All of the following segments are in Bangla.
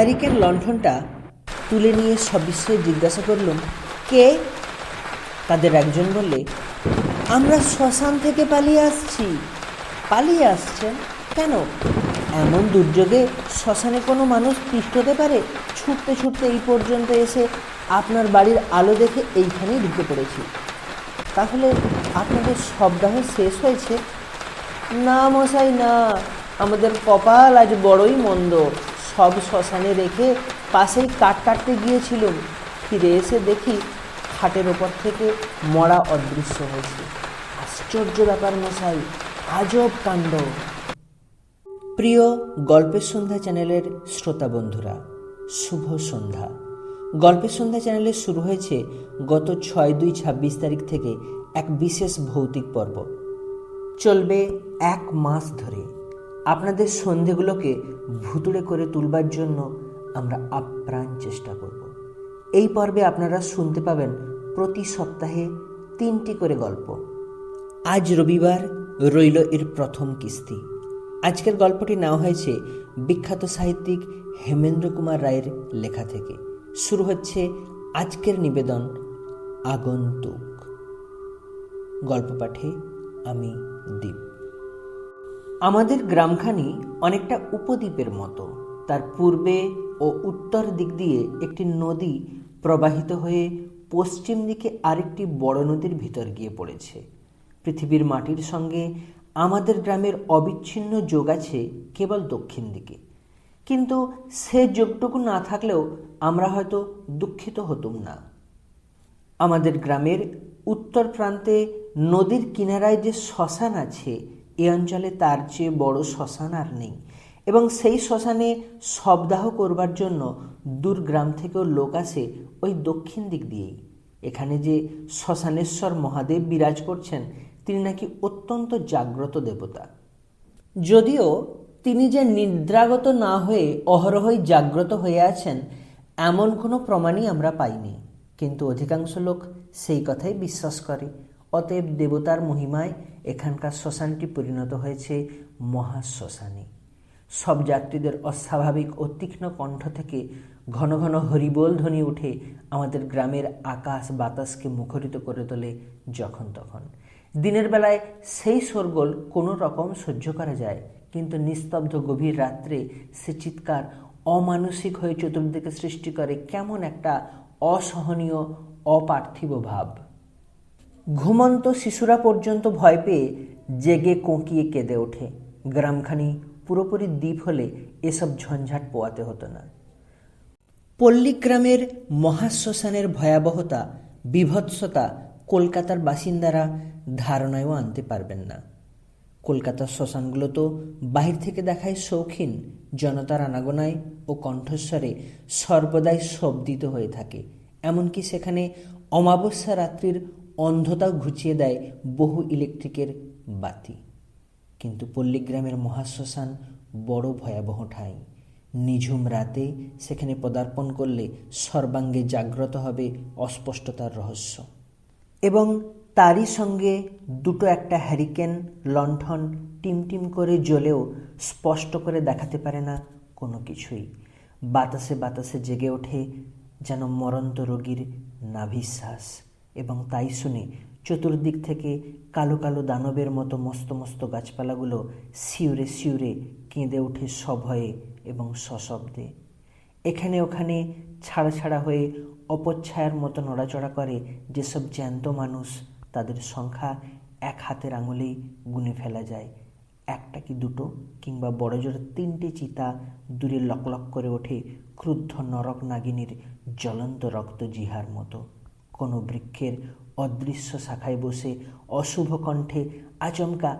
হ্যারিকেন লণ্ঠনটা তুলে নিয়ে সবিস্ময়ে জিজ্ঞাসা করলুম, কে? তাদের একজন বললে, আমরা শ্মশান থেকে পালিয়ে আসছি। পালিয়ে আসছেন? কেন? এমন দুর্যোগে শ্মশানে কোনো মানুষ তিষ্ঠ হতে পারে? ছুটতে ছুটতে এই পর্যন্ত এসে আপনার বাড়ির আলো দেখে এইখানেই ঢুকে পড়েছি। তাহলে আপনাদের সবদাহ শেষ হয়েছে? না মশাই, না। আমাদের কপাল আজ বড়ই মন্দ। সব শ্মশানে রেখে পাশেই কাট কাটতে গিয়েছিলুম। ফিরে এসে দেখি খাটের ওপর থেকে মরা অদৃশ্য হয়েছে। আশ্চর্য ব্যাপার মশাই, আজব কাণ্ড। প্রিয় গল্পের সন্ধ্যা চ্যানেলের শ্রোতা বন্ধুরা, শুভ সন্ধ্যা। গল্পের সন্ধ্যা চ্যানেলে শুরু হয়েছে গত ছয় দুই ছাব্বিশ তারিখ থেকে এক বিশেষ ভৌতিক পর্ব। চলবে এক মাস ধরে। আপনাদের সন্ধেগুলোকে ভুতুড়ে করে তুলবার জন্য আমরা আপ্রাণ চেষ্টা করব। এই পর্বে আপনারা শুনতে পাবেন প্রতি সপ্তাহে তিনটি করে গল্প। আজ রবিবার রইল এর প্রথম কিস্তি। আজকের গল্পটি নেওয়া হয়েছে বিখ্যাত সাহিত্যিক হেমেন্দ্র কুমার রায়ের লেখা থেকে। শুরু হচ্ছে আজকের নিবেদন আগন্তুক। গল্প পাঠে আমি দ্বীপ আমাদের গ্রামখানি অনেকটা উপদ্বীপের মতো। তার পূর্বে ও উত্তর দিক দিয়ে একটি নদী প্রবাহিত হয়ে পশ্চিম দিকে আরেকটি বড় নদীর ভিতর গিয়ে পড়েছে। পৃথিবীর মাটির সঙ্গে আমাদের গ্রামের অবিচ্ছিন্ন যোগ আছে কেবল দক্ষিণ দিকে। কিন্তু সে যোগটুকু না থাকলেও আমরা হয়তো দুঃখিত হতুম না। আমাদের গ্রামের উত্তর প্রান্তে নদীর কিনারায় যে শ্মশান আছে এ অঞ্চলে তার চেয়ে বড় শ্মশান আর নেই। এবং সেই শ্মশানে শবদাহ করবার জন্য দূর গ্রাম থেকেও লোক আসে ওই দক্ষিণ দিক দিয়েই। এখানে যে শ্মশানেশ্বর মহাদেব বিরাজ করছেন, তিনি নাকি অত্যন্ত জাগ্রত দেবতা। যদিও তিনি যে নিদ্রাগত না হয়ে অহরহই জাগ্রত হয়ে আছেন, এমন কোনো প্রমাণই আমরা পাইনি। কিন্তু অধিকাংশ লোক সেই কথাই বিশ্বাস করে। অতএব দেবতার মহিমায় এখানকার শ্মশানটি পরিণত হয়েছে মহাশ্মশানে। সব যাত্রীদের অস্বাভাবিক ও তীক্ষ্ণ কণ্ঠ থেকে ঘন ঘন হরিবোল ধ্বনি উঠে আমাদের গ্রামের আকাশ বাতাসকে মুখরিত করে তোলে যখন তখন। দিনের বেলায় সেই শোরগোল কোনো রকম সহ্য করা যায়, কিন্তু নিস্তব্ধ গভীর রাত্রে সে চিৎকার অমানসিক হয়ে চতুর্দিকে সৃষ্টি করে কেমন একটা অসহনীয়, অপার্থিব ভাব। ঘুমন্ত শিশুরা পর্যন্ত ভয় পেয়ে জেগে কোঁকিয়ে কেঁদে ওঠে। গ্রামখানি পুরোপুরি দ্বীপ হলে এসব ঝঞ্ঝাট পোয়াতে হতো না। পল্লীগ্রামের মহাশ্মশানের ভয়াবহতা, বিভৎসতা কলকাতার বাসিন্দারা ধারণায়ও আনতে পারবেন না। কলকাতার শ্মশানগুলো তো বাহির থেকে দেখায় শৌখিন, জনতার আনাগোনায় ও কণ্ঠস্বরে সর্বদাই শব্দিত হয়ে থাকে। এমনকি সেখানে অমাবস্যা রাত্রির অন্ধতাও ঘুচিয়ে দেয় বহু ইলেকট্রিকের বাতি। কিন্তু পল্লীগ্রামের মহাশ্মশান বড় ভয়াবহ ঠাঁই। নিঝুম রাতে সেখানে পদার্পণ করলে সর্বাঙ্গে জাগ্রত হবে অস্পষ্টতার রহস্য। এবং তারই সঙ্গে দুটো একটা হ্যারিকেন, লণ্ঠন টিমটিম করে জ্বলেও স্পষ্ট করে দেখাতে পারে না কোনো কিছুই। বাতাসে বাতাসে জেগে ওঠে যেন মরন্ত রোগীর নাভিশ্বাস। এবং তাই শুনে চতুর্দিক থেকে কালো কালো দানবের মতো মস্ত মস্ত গাছপালাগুলো শিউরে শিউরে কেঁদে ওঠে সভয়ে এবং সশব্দে। এখানে ওখানে ছাড়া ছাড়া হয়ে অপচ্ছায়ার মতো নড়াচড়া করে যেসব জ্যান্ত মানুষ, তাদের সংখ্যা এক হাতের আঙুলেই গুনে ফেলা যায়। একটা কি দুটো কিংবা বড় জোর তিনটে চিতা দূরে লকলক করে ওঠে ক্রুদ্ধ নরক নাগিনীর জ্বলন্ত রক্ত জিহার মতো। কোনো বৃক্ষের অদৃশ্য শাখায় বসে অশুভ কণ্ঠে আচমকা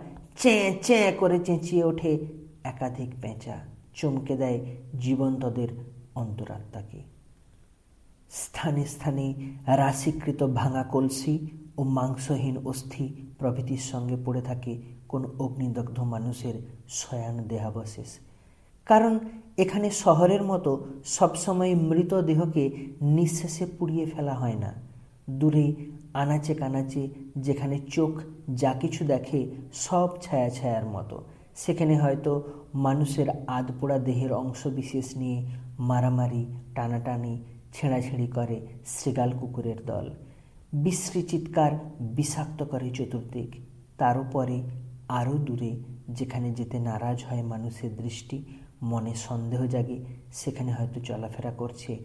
চেঁ চেঁ করে চেঁচিয়ে ওঠে একাধিক পেঁচা। চমকে দেয় জীবন্তদের অন্তরাত্মাকে। স্থানে স্থানে রাশিকৃত ভাঙা কলসি ও মাংসহীন অস্থি প্রভৃতির সঙ্গে পড়ে থাকে কোন অগ্নিদগ্ধ মানুষের শয়ান দেহাবশেষ। কারণ এখানে শহরের মতো সবসময় মৃতদেহকে নিঃশেষে পুড়িয়ে ফেলা হয় না। দূরে, আনাচে কানাচে, যেখানে চোখ যা কিছু দেখে সব ছায়া ছায়ার মতো। সেখানে হয়তো মানুষের আধপোড়া দেহের অংশ বিশেষ নিয়ে মারামারি, টানাটানি, ছেঁড়াছেঁড়ি করে শ্রীগাল কুকুরের দল। বিশ্রী চিৎকার বিষাক্ত করে চতুর্দিক। তার উপরে আরও দূরে, যেখানে যেতে নারাজ হয় মানুষের দৃষ্টি, মনে সন্দেহ জাগে, সেখানে হয়তো চলাফেরা করছে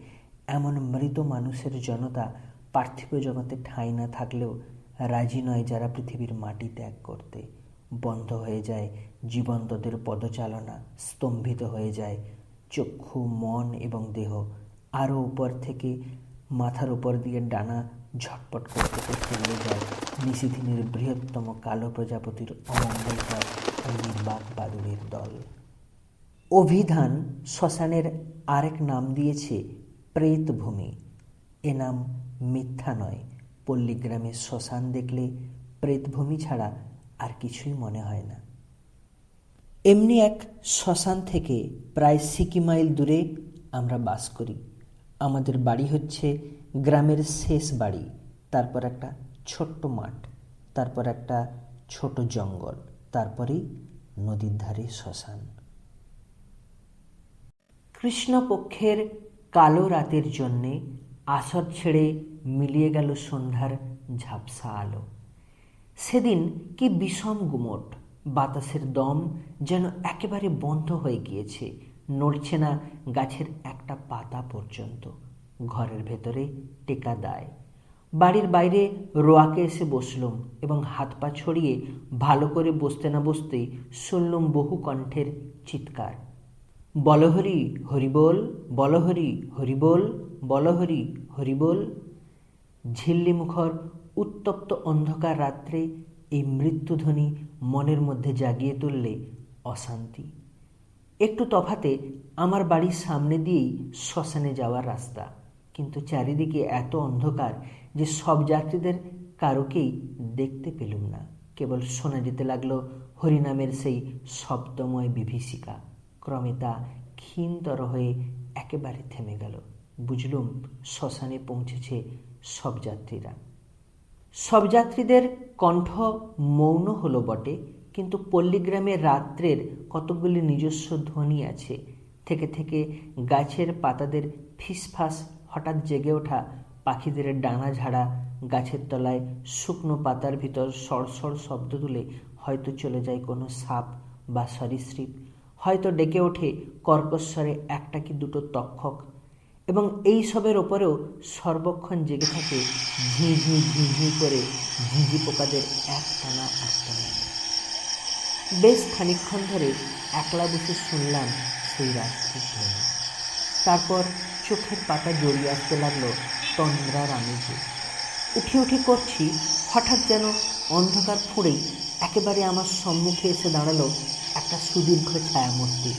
এমন মৃত মানুষের জনতা পার্থিব জগতে ঠাঁই না থাকলেও রাজি নয় যারা পৃথিবীর মাটি ত্যাগ করতে। বন্ধ হয়ে যায় জীবন্তদের পদচালনা, স্তম্ভিত হয়ে যায় চক্ষু, মন এবং দেহ। আরও উপর থেকে মাথার উপর দিয়ে ডানা ঝটপট করতে করতে উড়ে যায়। নিশিদিনের বৃহত্তম কালো প্রজাপতির অমঙ্গলকর নির্বাক দল। অভিধান শ্মশানের আরেক নাম দিয়েছে প্রেতভূমি। এ নাম মিথ্যা নয়। পল্লীগ্রামে শ্মশান দেখলে প্রেতভূমি ছাড়া আর কিছুই মনে হয় না। এমনি এক শ্মশান থেকে প্রায় সিকি মাইল দূরে আমরা বাস করি। আমাদের বাড়ি হচ্ছে গ্রামের শেষ বাড়ি, তারপর একটা ছোট্ট মাঠ, তারপর একটা ছোট জঙ্গল তারপরেই নদীর ধারে শ্মশান। কৃষ্ণপক্ষের কালো রাতের জন্যে আসর ছেড়ে মিলিয়ে গেল সন্ধ্যার ঝাপসা আলো। সেদিন কি বিষম গুমট, বাতাসের দম যেন একেবারে বন্ধ হয়ে গিয়েছে, নড়ছে না গাছের একটা পাতা পর্যন্ত। ঘরের ভেতরে টেকা দায়। বাড়ির বাইরে রোয়াকে এসে বসলুম এবং হাত পা ছড়িয়ে ভালো করে বসতে না বসতেই শুনলুম বহু কণ্ঠের চিৎকার। বলহরি হরিবোল বলহরি হরিবোল বলহরি, হরিবোল ঝিল্লি মুখর উত্তপ্ত অন্ধকার রাত্রে এই মৃত্যুধ্বনি মনের মধ্যে জাগিয়ে তুললে অশান্তি। একটু তফাতে আমার বাড়ির সামনে দিয়েই শ্মশানে যাওয়ার রাস্তা। কিন্তু চারিদিকে এত অন্ধকার যে সব যাত্রীদের কারোকেই দেখতে পেলুম না। কেবল শোনা যেতে লাগল হরিনামের সেই শব্দময় বিভীষিকা। ক্রমে তা ক্ষীণতর হয়ে একেবারে থেমে গেল। বুঝলুম শ্মশানে পৌঁছেছে সব যাত্রীরা। সব যাত্রীদের কণ্ঠ মৌন হলো বটে, কিন্তু পল্লীগ্রামের রাত্রের কতগুলি নিজস্ব ধ্বনি আছে। থেকে থেকে গাছের পাতাদের ফিসফাস, হঠাৎ জেগে ওঠা পাখিদের ডানা ঝাড়া, গাছের তলায় শুকনো পাতার ভিতর সড়সড় শব্দ তুলে হয়তো চলে যায় কোনো সাপ বা সরীসৃপ। হয়তো ডেকে ওঠে কর্কশ্বরে একটা কি দুটো তক্ষক। এবং এই সবের ওপরেও সর্বক্ষণ জেগে থাকে ঝিঁ ঝিঁ ঝিঁ ঝিঁ করে ঝিঁঝি পোকাদের এক টানা আত্মনাদ বেশ খানিক্ষণ ধরে একলা বসে শুনলাম সেই ধ্বনি তারপর চোখের পাতা জড়িয়ে আসতে লাগল তন্দ্রার আমেজে উঠি উঠি করছি, হঠাৎ যেন অন্ধকার ফুঁড়েই একেবারে আমার সম্মুখে এসে দাঁড়াল একটা সুদীর্ঘ ছায়ামূর্তি।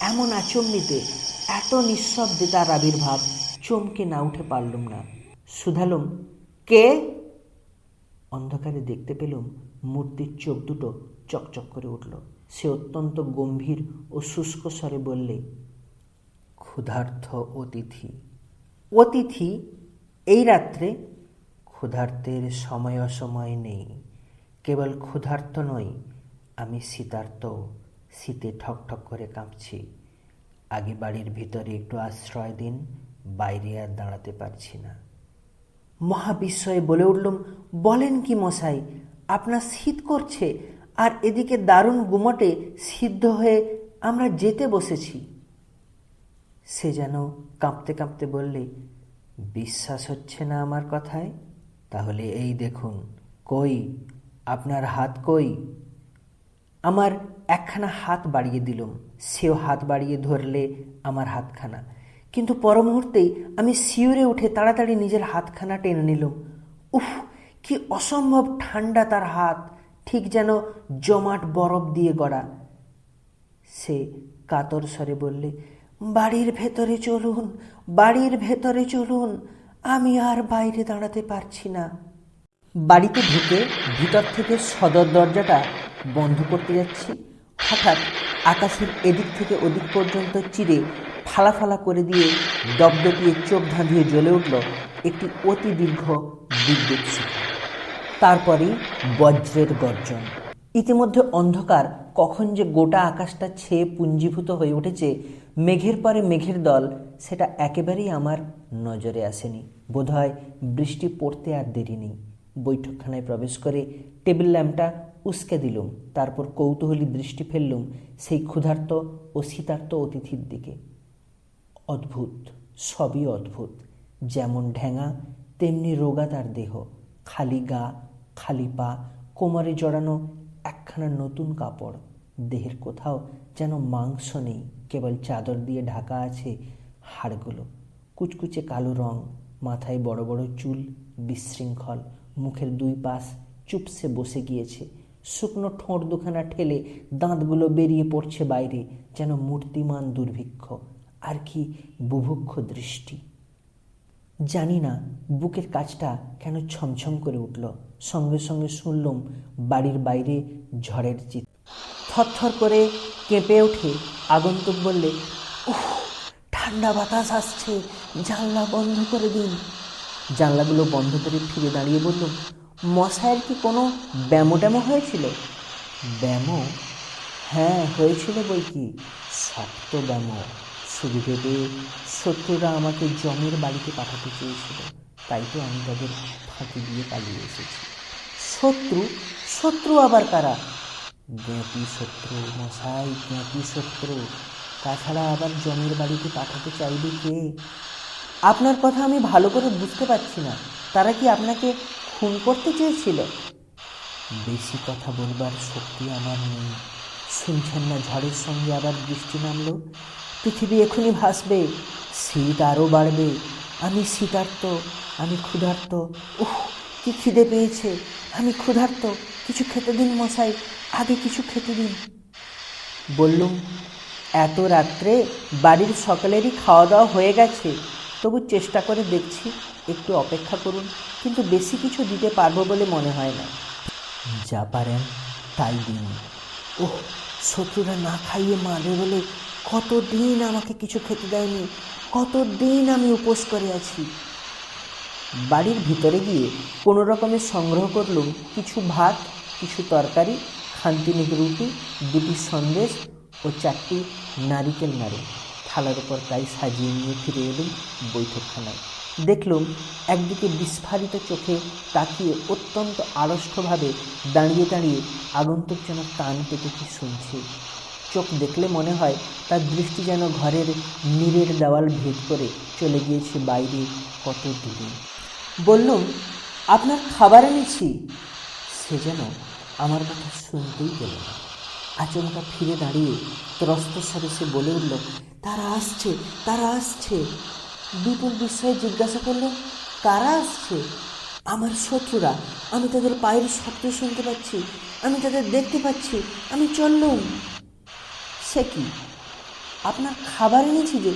এমন আচম্বিতে এত নিঃশব্দে তার আবির্ভাব। চমকে না উঠে পারলুম না। শুধালুম, কে? অন্ধকারে দেখতে পেলুম মূর্তির চোখ দুটো চকচক করে উঠল। সে অত্যন্ত গম্ভীর ও শুষ্ক স্বরে বললে, ক্ষুধার্থ অতিথি অতিথি, এই রাত্রে ক্ষুধার্তের সময় অসময় নেই। কেবল ক্ষুধার্ত নই, আমি শীতার্ত শীতে ঠক ঠক করে কাঁপছি। আগে বাড়ির ভিতরে একটু আশ্রয় দিন, বাইরে আর দাঁড়াতে পারছি না। মহাবিস্ময়ে বলে উঠলুম, বলেন কি মশাই, আপনার শীত করছে আর এদিকে দারুণ গুমটে সিদ্ধ হয়ে আমরা যেতে বসেছি। সে যেন কাঁপতে কাঁপতে বললে, বিশ্বাস হচ্ছে না আমার কথায়? তাহলে এই দেখুন, কই? আপনার হাত কই? আমার একখানা হাত বাড়িয়ে দিলুম সেও হাত বাড়িয়ে ধরলে আমার হাতখানা। কিন্তু পর মুহূর্তেই আমি শিউরে উঠে তাড়াতাড়ি নিজের হাতখানা টেনে নিলুম উফ, কি অসম্ভব ঠান্ডা তার হাত, ঠিক যেন জমাট বরফ দিয়ে গড়া। সে কাতর স্বরে বললে, বাড়ির ভেতরে চলুন, বাড়ির ভেতরে চলুন, আমি আর বাইরে দাঁড়াতে পারছি না। বাড়িতে ঢুকে ভিতর থেকে সদর দরজাটা বন্ধ করতে যাচ্ছি। হঠাৎ আকাশের এদিক থেকে ওদিক পর্যন্ত চিরে ফালা ফালা করে দিয়ে দপদপিয়ে চোখ ধাঁধিয়ে জ্বলে উঠল একটি অতি দীর্ঘ বিদ্যুৎ তারপরেই বজ্রের গর্জন। ইতিমধ্যে অন্ধকার, কখন যে গোটা আকাশটা ছেয়ে পুঞ্জীভূত হয়ে উঠেছে, মেঘের পরে মেঘের দল, সেটা একেবারেই আমার নজরে আসেনি। বোধহয় বৃষ্টি পড়তে আর দেরি নেই। বৈঠকখানায় প্রবেশ করে টেবিল ল্যাম্পটা উস্কে দিলুম, তারপর কৌতূহলী দৃষ্টি ফেললুম সেই ক্ষুধার্ত ও শীতার্ত অতিথির দিকে। অদ্ভুত, সবই অদ্ভুত, যেমন ঢ্যাঙা তেমনি রোগা তার দেহ, খালি গা, খালি পা, কোমরে জড়ানো একখানা নতুন কাপড়, দেহের কোথাও যেন মাংস নেই, কেবল চাদর দিয়ে ঢাকা আছে হাড়গুলো, কুচকুচে কালো রং, মাথায় বড় বড় চুল, বিশৃঙ্খল, মুখের দুই পাশ চুপসে বসে গিয়েছে শুকনো ঠোঁট দুখানা ঠেলে দাঁতগুলো বেরিয়ে পড়ছে বাইরে, যেন মূর্তিমান দুর্ভিক্ষ, আর কি বুভুক্ষ দৃষ্টি। জানি না বুকের কাজটা কেন ছমছম করে উঠল। সঙ্গে সঙ্গে শুনলুম বাড়ির বাইরে ঝড়ের চিৎ। থরথর করে কেঁপে ওঠে আগন্তুক বললে উহ ঠান্ডা বাতাস আসছে, জানলা বন্ধ করে দিন। জানলাগুলো বন্ধ করে ফিরে দাঁড়িয়ে বললুম মশায়ের কি কোনো ব্যামো ট্যামো হয়েছিল? ব্যামো? হ্যাঁ হয়েছিল বই কি? শক্ত ব্যামো। সুবিধে পেয়ে শত্রুরা আমাকে জমের বাড়িতে পাঠাতে চেয়েছিল। তাই তো আমি তাদের ফাঁকি দিয়ে পালিয়ে এসেছি। শত্রু? শত্রু আবার কারা? জ্ঞাতি শত্রু, মশাই, জ্ঞাতি শত্রু। তাছাড়া আবার জমের বাড়িতে পাঠাতে চাইবে কে? আপনার কথা আমি ভালো করে বুঝতে পারছি না। তারা কি আপনাকে খুন করতে চেয়েছিল। বেশি কথা বলবার শক্তি আমার নেই। শুনছেন না ঝড়ের সঙ্গে আবার বৃষ্টি নামলো? পৃথিবী এখনই ভাসবে, শীত আরও বাড়বে। আমি শীতার্ত আমি ক্ষুধার্ত। উহ, কি খিদে পেয়েছে? আমি ক্ষুধার্ত। কিছু খেতে দিন মশাই, আগে কিছু খেতে দিন। বললুম, এত রাত্রে বাড়ির সকলেরই খাওয়া দাওয়া হয়ে গেছে। তবু চেষ্টা করে দেখছি, একটু অপেক্ষা করুন, কিন্তু বেশি কিছু দিতে পারব বলে মনে হয় না। যা পারেন, তাই দিন। ওহ, শত্রুরা না খাইয়ে মারবে বলে কতদিন আমাকে কিছু খেতে দেয়নি, কতদিন আমি উপোস করে আছি। বাড়ির ভিতরে গিয়ে কোনো রকমে সংগ্রহ করলুম কিছু ভাত, কিছু তরকারি, খান্তিনিক রুটি, দুটি সন্দেশ ও চারটি নারিকেল নাড়ু। থালার উপর তাই সাজিয়ে নিয়ে ফিরে এলুম বৈঠকখানায়। দেখলুম একদিকে বিস্ফারিত চোখে তাকিয়ে অত্যন্ত আড়ষ্টভাবে দাঁড়িয়ে দাঁড়িয়ে আগন্তুক যেন কান পেতে কি শুনছে। চোখ দেখলে মনে হয় তার দৃষ্টি যেন ঘরের নীরের দেওয়াল ভেদ করে চলে গিয়েছে বাইরে কত দূরে। বললুম, আপনার খাবার এনেছি। সে যেন আমার কথা শুনতেই পেল না। আচমকা ফিরে দাঁড়িয়ে ত্রস্তের সাথে সে বলে উঠল তারা আসছে তারা আসছে। বিপুল বিস্ময়ে জিজ্ঞাসা করল কারা আসছে? আমার শত্রুরা, আমি তাদের পায়ের শব্দ শুনতে পাচ্ছি, আমি তাদের দেখতে পাচ্ছি, আমি চললুম। সে কি? আপনার খাবার এনেছি যে?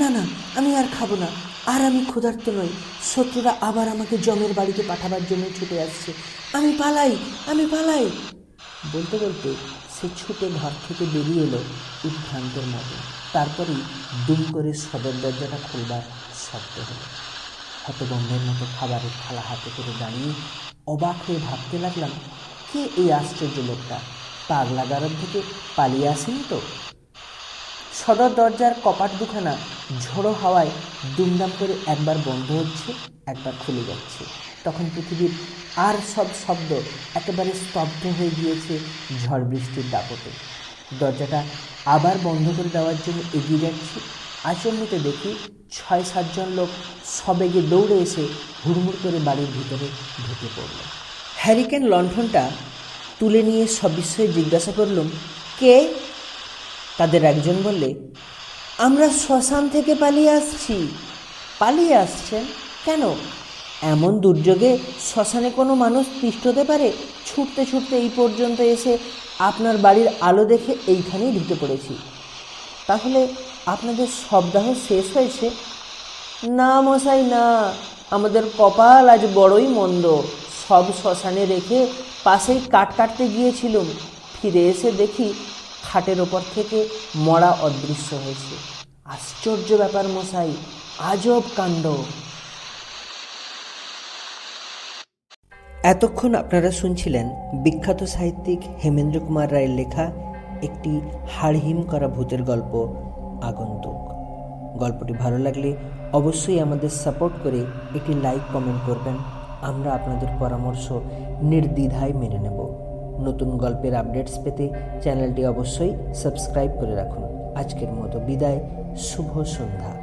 না না, আমি আর খাব না। আর আমি ক্ষুধার্ত নই। শত্রুরা আবার আমাকে জমের বাড়িতে পাঠাবার জন্য ছুটে আসছে। আমি পালাই আমি পালাই। বলতে বলতে সে ছুটে ঘর থেকে বেরিয়ে এলো উদ্ভ্রান্তের মতো। তারপরেই দুম করে সদর দরজাটা খুলবার শব্দ হলো। হতবম্বের মতো খাবারের থালা হাতে করে দাঁড়িয়ে অবাক হয়ে ভাবতে লাগলাম, কে এই আশ্চর্য লোকটা? পাগলা গারদ থেকে পালিয়ে আসেনি তো? সদর দরজার কপাট দুখানা ঝোড়ো হাওয়ায় দুমদাম করে একবার বন্ধ হচ্ছে, একবার খুলে যাচ্ছে। তখন পৃথিবীর আর সব শব্দ একেবারে স্তব্ধ হয়ে গিয়েছে ঝড় বৃষ্টির দাপটে। দরজাটা আবার বন্ধ করে দেওয়ার জন্য এগিয়ে যাচ্ছি। আচমনিতে দেখি ছয় সাতজন লোক সবেগে দৌড়ে এসে হুড়মুড় করে বাড়ির ভিতরে ঢুকে পড়ল। হ্যারিকেন লণ্ঠনটা তুলে নিয়ে সবিস্ময়ে জিজ্ঞাসা করলুম কে? তাদের একজন বললে, আমরা শ্মশান থেকে পালিয়ে আসছি। পালিয়ে আসছেন? কেন? এমন দুর্যোগে শ্মশানে কোনো মানুষ হতে পারে? ছুটতে ছুটতে এই পর্যন্ত এসে আপনার বাড়ির আলো দেখে এইখানেই ঢুকে পড়েছি। তাহলে আপনাদের সবদাহ শেষ হয়েছে? না মশাই, না। আমাদের কপাল আজ বড়ই মন্দ। সব শ্মশানে রেখে পাশেই কাট কাটতে গিয়েছিলুম। ফিরে এসে দেখি খাটের ওপর থেকে মরা অদৃশ্য হয়েছে। আশ্চর্য ব্যাপার মশাই, আজব কাণ্ড। এতক্ষণ আপনারা শুনছিলেন বিখ্যাত সাহিত্যিক হেমেন্দ্র কুমার রায়ের লেখা একটি হাড়হিম করা ভূতের গল্প, আগন্তুক। গল্পটি ভালো লাগলে অবশ্যই আমাদের সাপোর্ট করে একটি লাইক, কমেন্ট করবেন। আমরা আপনাদের পরামর্শ নির্দ্বিধায় মেনে নেব। নতুন গল্পের আপডেটস পেতে চ্যানেলটি অবশ্যই সাবস্ক্রাইব করে রাখুন। আজকের মতো বিদায়, শুভ সন্ধ্যা।